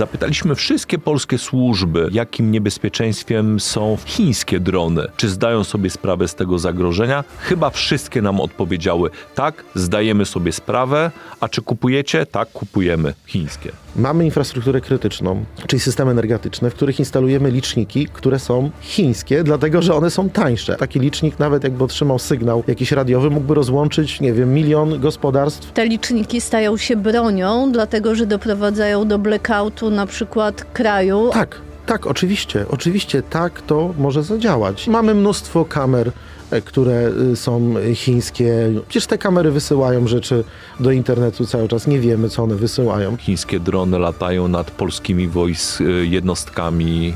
Zapytaliśmy wszystkie polskie służby, jakim niebezpieczeństwem są chińskie drony. Czy zdają sobie sprawę z tego zagrożenia? Chyba wszystkie nam odpowiedziały tak, zdajemy sobie sprawę, a czy kupujecie? Tak, kupujemy chińskie. Mamy infrastrukturę krytyczną, czyli systemy energetyczne, w których instalujemy liczniki, które są chińskie, dlatego że one są tańsze. Taki licznik, nawet jakby otrzymał sygnał jakiś radiowy, mógłby rozłączyć, nie wiem, milion gospodarstw. Te liczniki stają się bronią, dlatego że doprowadzają do blackoutu na przykład kraju. Tak, tak, oczywiście, oczywiście tak to może zadziałać. Mamy mnóstwo kamer, e, które y, są chińskie. Przecież te kamery wysyłają rzeczy do internetu cały czas. Nie wiemy, co one wysyłają. Chińskie drony latają nad polskimi wojs- y, jednostkami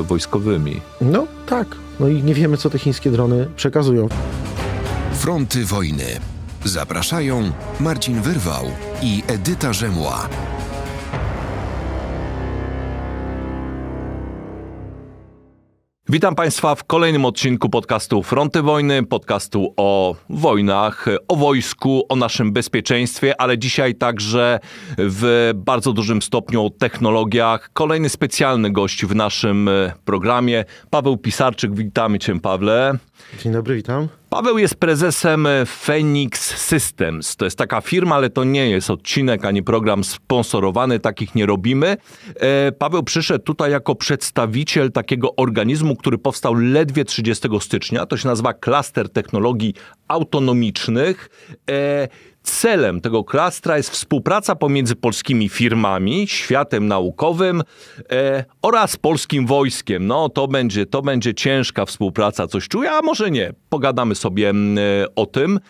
y, wojskowymi. No tak, no i nie wiemy, co te chińskie drony przekazują. Fronty wojny. Zapraszają Marcin Wyrwał i Edyta Rzemła. Witam Państwa w kolejnym odcinku podcastu Fronty Wojny, podcastu o wojnach, o wojsku, o naszym bezpieczeństwie, ale dzisiaj także w bardzo dużym stopniu o technologiach. Kolejny specjalny gość w naszym programie, Paweł Pisarczyk. Witamy Cię, Pawle. Dzień dobry, witam. Paweł jest prezesem Phoenix Systems. To jest taka firma, ale to nie jest odcinek ani program sponsorowany, takich nie robimy. E, Paweł przyszedł tutaj jako przedstawiciel takiego organizmu, który powstał ledwie 30 stycznia. To się nazywa Klaster Technologii Autonomicznych. Celem tego klastra jest współpraca pomiędzy polskimi firmami, światem naukowym e, oraz polskim wojskiem. No to będzie, to będzie ciężka współpraca, coś czuję, a może nie. Pogadamy sobie mm, e, o tym.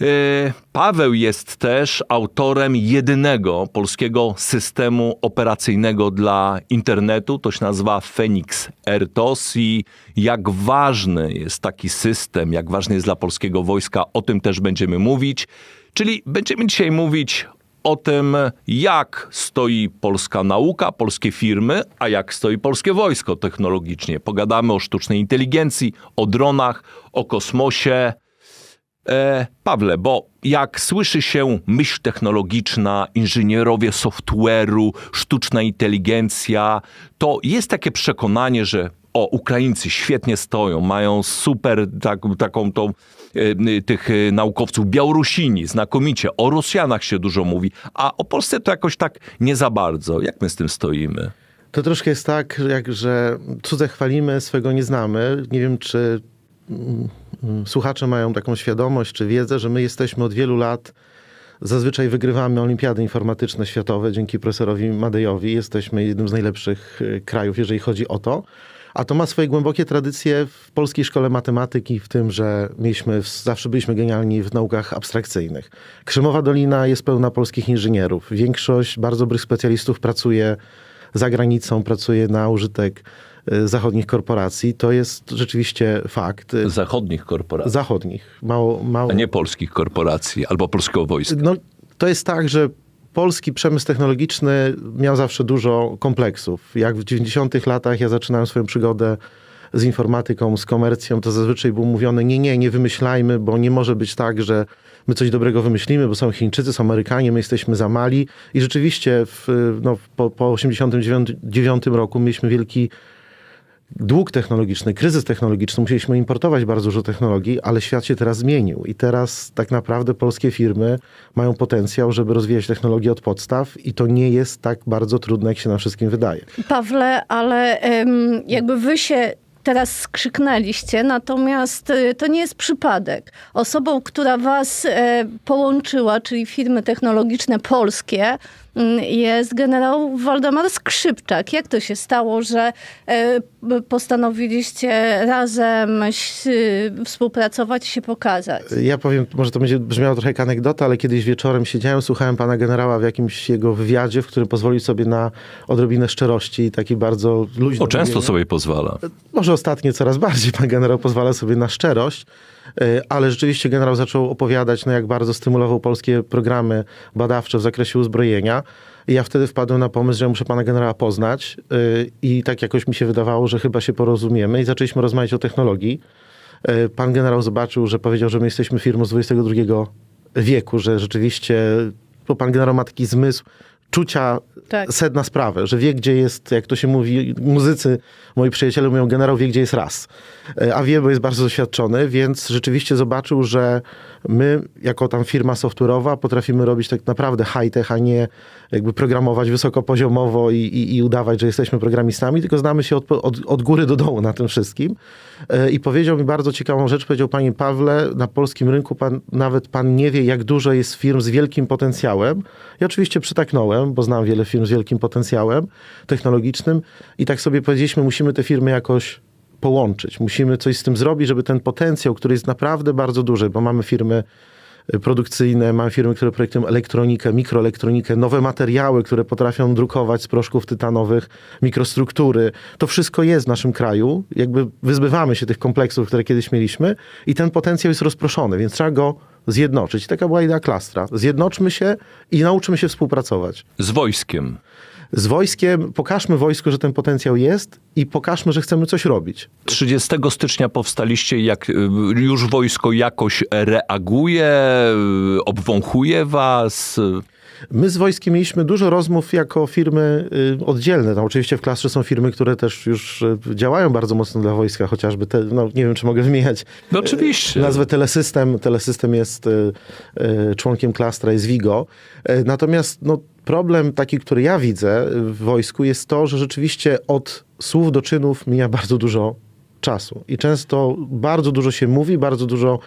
E, Paweł jest też autorem jedynego polskiego systemu operacyjnego dla internetu. To się nazywa Phoenix RTOS i jak ważny jest taki system, jak ważny jest dla polskiego wojska, o tym też będziemy mówić. Czyli będziemy dzisiaj mówić o tym, jak stoi polska nauka, polskie firmy, a jak stoi polskie wojsko technologicznie. Pogadamy o sztucznej inteligencji, o dronach, o kosmosie. E, Pawle, bo jak słyszy się myśl technologiczna, inżynierowie software'u, sztuczna inteligencja, to jest takie przekonanie, że o, Ukraińcy świetnie stoją, mają super tak, taką tą, e, tych e, naukowców, Białorusini znakomicie, o Rosjanach się dużo mówi, a o Polsce to jakoś tak nie za bardzo. Jak my z tym stoimy? To troszkę jest tak, jak, że cudze chwalimy, swego nie znamy. Nie wiem, czy słuchacze mają taką świadomość, czy wiedzę, że my jesteśmy od wielu lat, zazwyczaj wygrywamy olimpiady informatyczne światowe dzięki profesorowi Madejowi. Jesteśmy jednym z najlepszych y, krajów, jeżeli chodzi o to. A to ma swoje głębokie tradycje w polskiej szkole matematyki, w tym, że mieliśmy, zawsze byliśmy genialni w naukach abstrakcyjnych. Krzemowa Dolina jest pełna polskich inżynierów. Większość bardzo dobrych specjalistów pracuje za granicą, pracuje na użytek zachodnich korporacji. To jest rzeczywiście fakt. Zachodnich korporacji, Zachodnich. Mało, mało... a nie polskich korporacji albo polskiego wojska. No, to jest tak, że polski przemysł technologiczny miał zawsze dużo kompleksów. Jak w 90-tych latach ja zaczynałem swoją przygodę z informatyką, z komercją, to zazwyczaj było mówione, nie, nie, nie wymyślajmy, bo nie może być tak, że my coś dobrego wymyślimy, bo są Chińczycy, są Amerykanie, my jesteśmy za mali. I rzeczywiście w, no, po, po 89 roku mieliśmy wielki dług technologiczny, kryzys technologiczny, musieliśmy importować bardzo dużo technologii, ale świat się teraz zmienił i teraz tak naprawdę polskie firmy mają potencjał, żeby rozwijać technologię od podstaw i to nie jest tak bardzo trudne, jak się nam wszystkim wydaje. Pawle, ale jakby wy się teraz skrzyknęliście, natomiast y, to nie jest przypadek. Osobą, która was e, połączyła, czyli firmy technologiczne polskie, jest generał Waldemar Skrzypczak. Jak to się stało, że e, postanowiliście razem ś- współpracować i się pokazać? Ja powiem, może to będzie brzmiało trochę jak anegdota, ale kiedyś wieczorem siedziałem, słuchałem pana generała w jakimś jego wywiadzie, w którym pozwolił sobie na odrobinę szczerości i taki bardzo luźny. O, często sobie pozwala. Może ostatnio coraz bardziej pan generał pozwala sobie na szczerość, y, ale rzeczywiście generał zaczął opowiadać, no jak bardzo stymulował polskie programy badawcze w zakresie uzbrojenia. I ja wtedy wpadłem na pomysł, że muszę pana generała poznać y, i tak jakoś mi się wydawało, że chyba się porozumiemy i zaczęliśmy rozmawiać o technologii. Y, Pan generał zobaczył, że powiedział, że my jesteśmy firmą z XXI wieku, że rzeczywiście, bo pan generał ma taki zmysł, czucia Tak. sedna sprawy, że wie, gdzie jest, jak to się mówi, muzycy, moi przyjaciele mówią, generał wie, gdzie jest raz. E, A wie, bo jest bardzo doświadczony, więc rzeczywiście zobaczył, że my, jako tam firma software'owa, potrafimy robić tak naprawdę high-tech, a nie jakby programować wysokopoziomowo i, i, i udawać, że jesteśmy programistami, tylko znamy się od, od, od góry do dołu na tym wszystkim. E, I powiedział mi bardzo ciekawą rzecz, powiedział, panie Pawle, na polskim rynku pan, nawet pan nie wie, jak dużo jest firm z wielkim potencjałem. Ja oczywiście przytaknąłem, bo znam wiele firm z wielkim potencjałem technologicznym i tak sobie powiedzieliśmy, musimy te firmy jakoś połączyć. Musimy coś z tym zrobić, żeby ten potencjał, który jest naprawdę bardzo duży, bo mamy firmy produkcyjne, mamy firmy, które projektują elektronikę, mikroelektronikę, nowe materiały, które potrafią drukować z proszków tytanowych, mikrostruktury. To wszystko jest w naszym kraju. Jakby wyzbywamy się tych kompleksów, które kiedyś mieliśmy i ten potencjał jest rozproszony, więc trzeba go zjednoczyć. Taka była idea klastra. Zjednoczmy się i nauczmy się współpracować Z wojskiem. Z wojskiem, pokażmy wojsku, że ten potencjał jest i pokażmy, że chcemy coś robić. 30 stycznia powstaliście, jak y, już wojsko jakoś reaguje, y, obwąchuje was. My z wojskiem mieliśmy dużo rozmów jako firmy y, oddzielne. Tam oczywiście w klastrze są firmy, które też już y, działają bardzo mocno dla wojska, chociażby te, no nie wiem, czy mogę wymieniać No oczywiście. nazwę Telesystem. Telesystem jest y, y, członkiem klastra, jest Vigo. Y, Natomiast no, problem taki, który ja widzę w wojsku jest to, że rzeczywiście od słów do czynów mija bardzo dużo czasu. I często bardzo dużo się mówi, bardzo dużo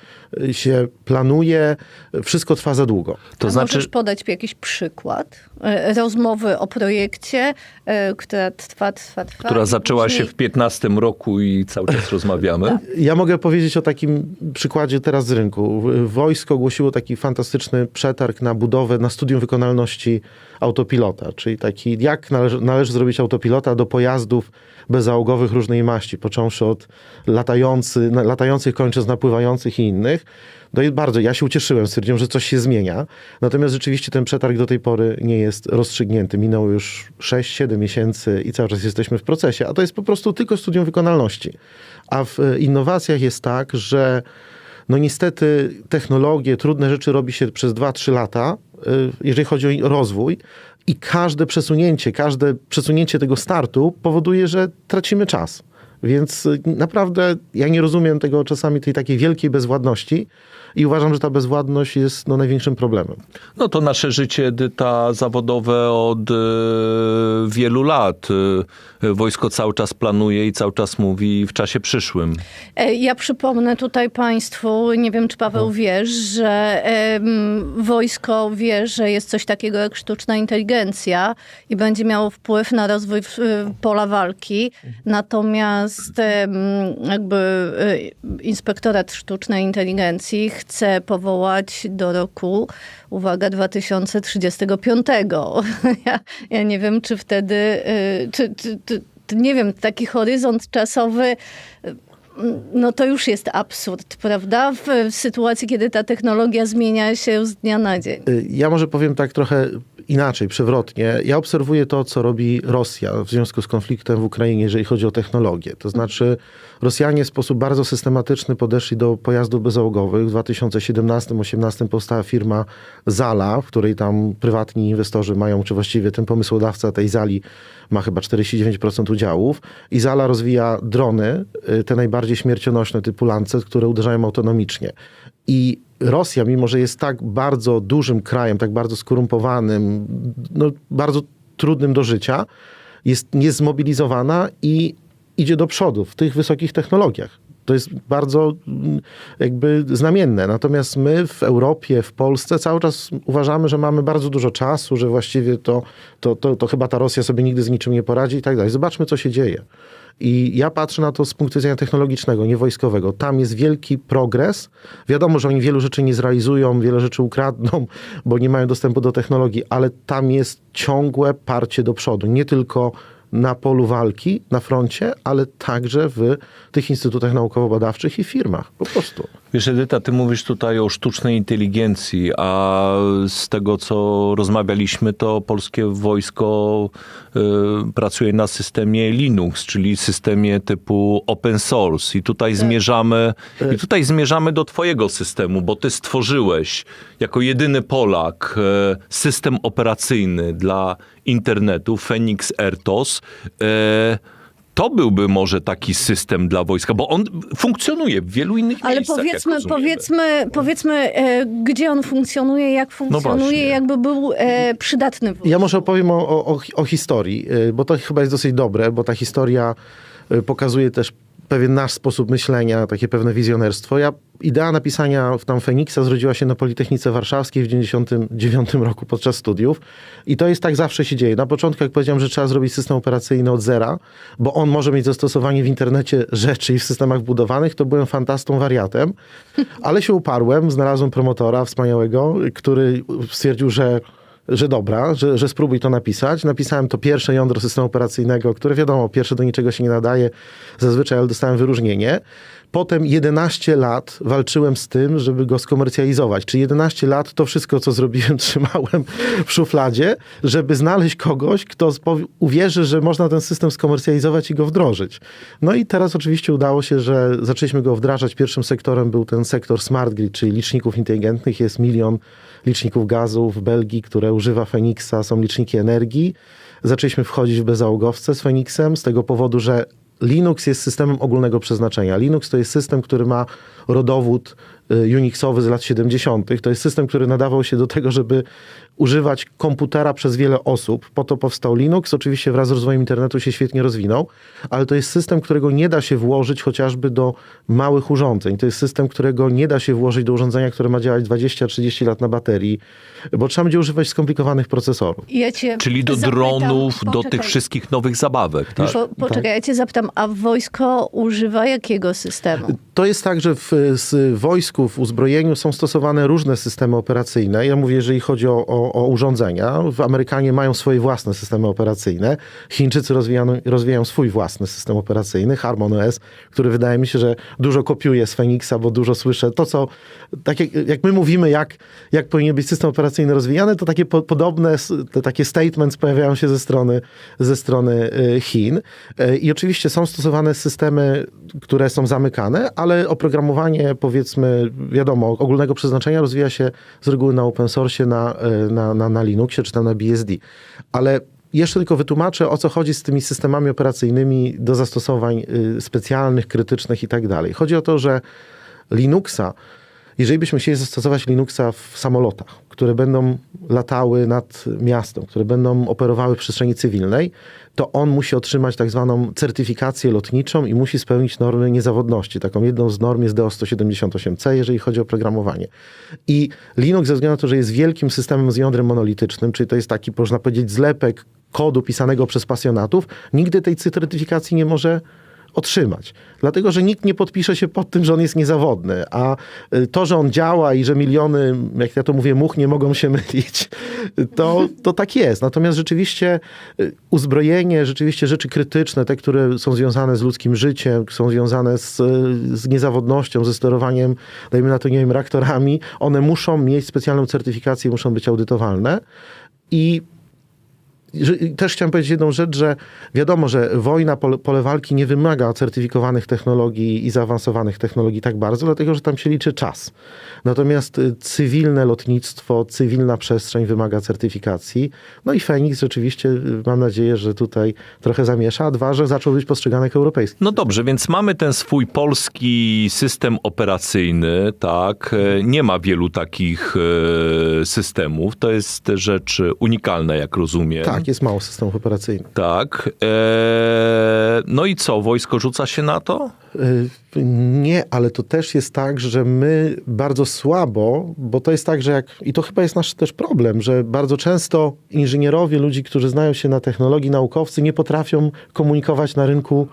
y, się planuje, wszystko trwa za długo. To A znaczy, Możesz podać jakiś przykład e, rozmowy o projekcie, e, która trwa, trwa, trwa. która zaczęła się później- w 15 roku i cały czas rozmawiamy. Ja mogę powiedzieć o takim przykładzie teraz z rynku. Wojsko ogłosiło taki fantastyczny przetarg na budowę, na studium wykonalności autopilota, czyli taki, jak należy, należy zrobić autopilota do pojazdów bezzałogowych różnej maści, począwszy od latający, latających, kończąc na pływających i innych. No i bardzo, ja się ucieszyłem, stwierdziłem, że coś się zmienia. Natomiast rzeczywiście ten przetarg do tej pory nie jest rozstrzygnięty. Minęło już 6-7 miesięcy i cały czas jesteśmy w procesie, a to jest po prostu tylko studium wykonalności. A w e, innowacjach jest tak, że no niestety technologie, trudne rzeczy robi się przez 2-3 lata, y, jeżeli chodzi o rozwój. I każde przesunięcie, każde przesunięcie tego startu powoduje, że tracimy czas. Więc y, naprawdę ja nie rozumiem tego czasami tej takiej wielkiej bezwładności i uważam, że ta bezwładność jest no, największym problemem. No to nasze życie, Edyta, zawodowe od e, wielu lat. E, wojsko cały czas planuje i cały czas mówi w czasie przyszłym. E, Ja przypomnę tutaj Państwu, nie wiem czy Paweł wiesz, że em, wojsko wie, że jest coś takiego jak sztuczna inteligencja i będzie miało wpływ na rozwój w, pola walki. Natomiast em, jakby e, Inspektorat Sztucznej Inteligencji chce powołać do roku, uwaga, 2035. Ja, ja nie wiem, czy wtedy, czy, czy, czy, czy nie wiem, taki horyzont czasowy no to już jest absurd, prawda? W, w sytuacji, kiedy ta technologia zmienia się z dnia na dzień. Y, Ja może powiem tak trochę inaczej, przewrotnie. Ja obserwuję to, co robi Rosja w związku z konfliktem w Ukrainie, jeżeli chodzi o technologię. To znaczy, Rosjanie w sposób bardzo systematyczny podeszli do pojazdów bezzałogowych. W 2017-2018 powstała firma Zala, w której tam prywatni inwestorzy mają, czy właściwie ten pomysłodawca tej Zali ma chyba 49% udziałów. I Zala rozwija drony, y, te najbardziej śmiercionośne typu Lancet, które uderzają autonomicznie. I Rosja, mimo że jest tak bardzo dużym krajem, tak bardzo skorumpowanym, no, bardzo trudnym do życia, jest niezmobilizowana i idzie do przodu w tych wysokich technologiach. To jest bardzo mm, jakby znamienne. Natomiast my w Europie, w Polsce cały czas uważamy, że mamy bardzo dużo czasu, że właściwie to, to, to, to chyba ta Rosja sobie nigdy z niczym nie poradzi i tak dalej. Zobaczmy, co się dzieje. I ja patrzę na to z punktu widzenia technologicznego, nie wojskowego. Tam jest wielki progres. Wiadomo, że oni wielu rzeczy nie zrealizują, wiele rzeczy ukradną, bo nie mają dostępu do technologii, ale tam jest ciągłe parcie do przodu. Nie tylko na polu walki, na froncie, ale także w tych instytutach naukowo-badawczych i firmach. Po prostu. Wiesz, Edyta, ty mówisz tutaj o sztucznej inteligencji, a z tego, co rozmawialiśmy, to polskie wojsko y, pracuje na systemie Linux, czyli systemie typu open source. I tutaj zmierzamy, i tutaj zmierzamy do twojego systemu, bo ty stworzyłeś jako jedyny Polak e, system operacyjny dla internetu, Phoenix Ertos. E, to byłby może taki system dla wojska, bo on funkcjonuje w wielu innych Ale miejscach. jak powiedzmy, powiedzmy, powiedzmy e, gdzie on funkcjonuje, jak funkcjonuje, No jakby był e, przydatny. w Ja może opowiem o, o, o, historii, y, bo to chyba jest dosyć dobre, bo ta historia y, pokazuje też pewien nasz sposób myślenia, takie pewne wizjonerstwo. Ja, idea napisania w tam Feniksa zrodziła się na Politechnice Warszawskiej w 99 roku podczas studiów i to jest tak zawsze się dzieje. Na początku, jak powiedziałem, że trzeba zrobić system operacyjny od zera, bo on może mieć zastosowanie w internecie rzeczy i w systemach budowanych, to byłem fantastą, wariatem, ale się uparłem, znalazłem promotora wspaniałego, który stwierdził, że że dobra, że, że spróbuj to napisać. Napisałem to pierwsze jądro systemu operacyjnego, które wiadomo, pierwsze do niczego się nie nadaje zazwyczaj, ale dostałem wyróżnienie. Potem 11 lat walczyłem z tym, żeby go skomercjalizować. Czy 11 lat to wszystko, co zrobiłem, trzymałem w szufladzie, żeby znaleźć kogoś, kto uwierzy, że można ten system skomercjalizować i go wdrożyć. No i teraz oczywiście udało się, że zaczęliśmy go wdrażać. Pierwszym sektorem był ten sektor smart grid, czyli liczników inteligentnych. Jest milion liczników gazu w Belgii, które używa Feniksa, są liczniki energii. Zaczęliśmy wchodzić w bezzałogowce z Feniksem z tego powodu, że Linux jest systemem ogólnego przeznaczenia. Linux to jest system, który ma rodowód y, Unixowy z lat 70. To jest system, który nadawał się do tego, żeby używać komputera przez wiele osób. Po to powstał Linux. Oczywiście wraz z rozwojem internetu się świetnie rozwinął, ale to jest system, którego nie da się włożyć chociażby do małych urządzeń. To jest system, którego nie da się włożyć do urządzenia, które ma działać 20-30 lat na baterii, bo trzeba będzie używać skomplikowanych procesorów. Ja cię Czyli do zapytam- dronów, do poczekaj. tych wszystkich nowych zabawek. Tak? Po, poczekaj, ja cię zapytam, a wojsko używa jakiego systemu? To jest tak, że w z wojsku, w uzbrojeniu są stosowane różne systemy operacyjne. Ja mówię, jeżeli chodzi o, o, o urządzenia. Amerykanie mają swoje własne systemy operacyjne. Chińczycy rozwijają, rozwijają swój własny system operacyjny, Harmon OS, który wydaje mi się, że dużo kopiuje z Phoenixa, bo dużo słyszę. To, co, tak jak, jak my mówimy, jak, jak powinien być system operacyjny rozwijany, to takie po, podobne, te takie statements pojawiają się ze strony, ze strony y, Chin. Y, I oczywiście są stosowane systemy, które są zamykane, ale oprogramowanie, powiedzmy, wiadomo, ogólnego przeznaczenia rozwija się z reguły na open source, na, y, na, na, na Linuxie czy tam na BSD. Ale jeszcze tylko wytłumaczę, o co chodzi z tymi systemami operacyjnymi do zastosowań y, specjalnych, krytycznych i tak dalej. Chodzi o to, że Linuxa, jeżeli byśmy chcieli zastosować Linuxa w samolotach, które będą latały nad miastem, które będą operowały w przestrzeni cywilnej, to on musi otrzymać tak zwaną certyfikację lotniczą i musi spełnić normy niezawodności. Taką jedną z norm jest DO-178C, jeżeli chodzi o programowanie. I Linux, ze względu na to, że jest wielkim systemem z jądrem monolitycznym, czyli to jest taki, można powiedzieć, zlepek kodu pisanego przez pasjonatów, nigdy tej certyfikacji nie może otrzymać. Dlatego, że nikt nie podpisze się pod tym, że on jest niezawodny, a y, to, że on działa i że miliony, jak ja to mówię, much nie mogą się mylić, to, to tak jest. Natomiast rzeczywiście y, uzbrojenie, rzeczywiście rzeczy krytyczne, te, które są związane z ludzkim życiem, są związane z, y, z niezawodnością, ze sterowaniem, dajmy na to, nie wiem, reaktorami, one muszą mieć specjalną certyfikację, muszą być audytowalne i też chciałem powiedzieć jedną rzecz, że wiadomo, że wojna, pole, pole walki nie wymaga certyfikowanych technologii i zaawansowanych technologii tak bardzo, dlatego że tam się liczy czas. Natomiast y, cywilne lotnictwo, cywilna przestrzeń wymaga certyfikacji. No i Fenix rzeczywiście, y, mam nadzieję, że tutaj trochę zamiesza, a dwa, że zaczął być postrzegany jako europejski. No dobrze, więc mamy ten swój polski system operacyjny, tak. E, Nie ma wielu takich e, systemów. To jest rzecz unikalna, jak rozumiem. Tak, jest mało systemów operacyjnych. Tak. E, no i co, wojsko rzuca się na to? Y, Nie, ale to też jest tak, że my bardzo słabo, bo to jest tak, że jak, i to chyba jest nasz też problem, że bardzo często inżynierowie, ludzi, którzy znają się na technologii, naukowcy nie potrafią komunikować na rynku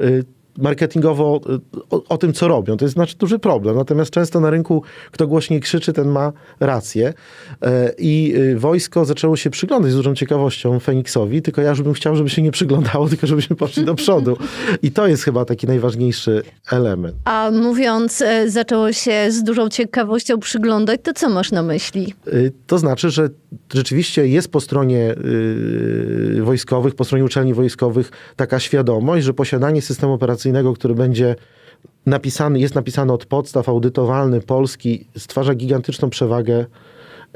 y, marketingowo y, o, o tym, co robią. To jest znaczy duży problem. Natomiast często na rynku kto głośniej krzyczy, ten ma rację. E, I y, wojsko zaczęło się przyglądać z dużą ciekawością Feniksowi, tylko ja już bym chciał, żeby się nie przyglądało, tylko żebyśmy poszli do przodu. I to jest chyba taki najważniejszy element. A mówiąc, e, zaczęło się z dużą ciekawością przyglądać, to co masz na myśli? Y, To znaczy, że rzeczywiście jest po stronie wojskowych, po stronie uczelni wojskowych taka świadomość, że posiadanie systemu operacyjnego, który będzie napisany, jest napisany od podstaw, audytowalny, polski, stwarza gigantyczną przewagę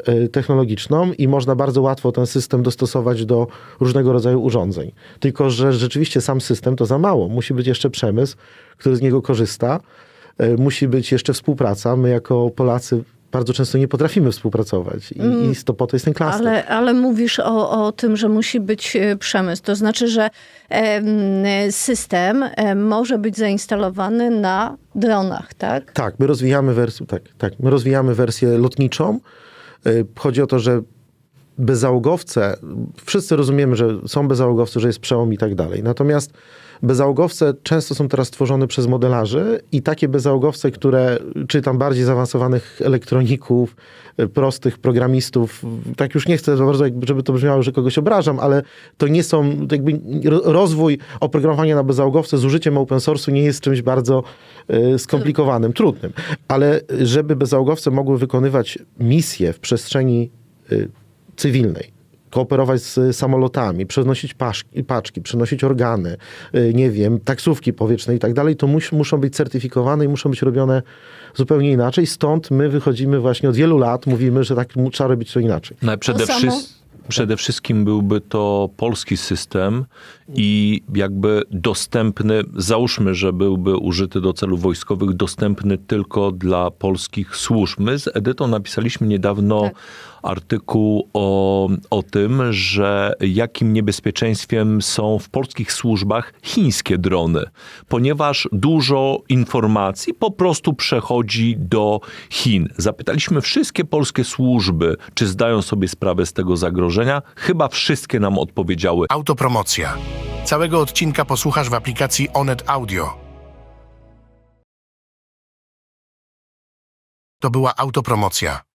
y, technologiczną i można bardzo łatwo ten system dostosować do różnego rodzaju urządzeń. Tylko, że rzeczywiście sam system to za mało. Musi być jeszcze przemysł, który z niego korzysta. Y, Musi być jeszcze współpraca. My jako Polacy bardzo często nie potrafimy współpracować i, i to po to jest ten klaster. Ale, ale mówisz o, o tym, że musi być e, przemysł. To znaczy, że em, system em, może być zainstalowany na dronach, tak? Tak, my rozwijamy wersję, tak, tak, my rozwijamy wersję lotniczą. Y, Chodzi o to, że bezzałogowce, wszyscy rozumiemy, że są bezzałogowcy, że jest przełom i tak dalej. Natomiast bezzałogowce często są teraz tworzone przez modelarzy i takie bezzałogowce, które, czy tam bardziej zaawansowanych elektroników, y, prostych programistów, tak już nie chcę za bardzo, żeby to brzmiało, że kogoś obrażam, ale to nie są, to jakby ro- rozwój oprogramowania na bezzałogowce z użyciem open source'u nie jest czymś bardzo y, skomplikowanym, trudnym. Ale y, żeby bezzałogowce mogły wykonywać misje w przestrzeni cywilnej, kooperować z samolotami, przenosić paszki, paczki, przenosić organy, y, nie wiem, taksówki powietrzne i tak dalej, to mus, muszą być certyfikowane i muszą być robione zupełnie inaczej. Stąd my wychodzimy właśnie od wielu lat, mówimy, że tak trzeba robić to inaczej. No, przede, wszys- przede wszystkim byłby to polski system i jakby dostępny, załóżmy, że byłby użyty do celów wojskowych, dostępny tylko dla polskich służb. My z Edytą napisaliśmy niedawno Tak. artykuł o, o tym, że jakim niebezpieczeństwem są w polskich służbach chińskie drony, ponieważ dużo informacji po prostu przechodzi do Chin. Zapytaliśmy wszystkie polskie służby, czy zdają sobie sprawę z tego zagrożenia. Chyba wszystkie nam odpowiedziały. Autopromocja. Całego odcinka posłuchasz w aplikacji Onet Audio. To była autopromocja.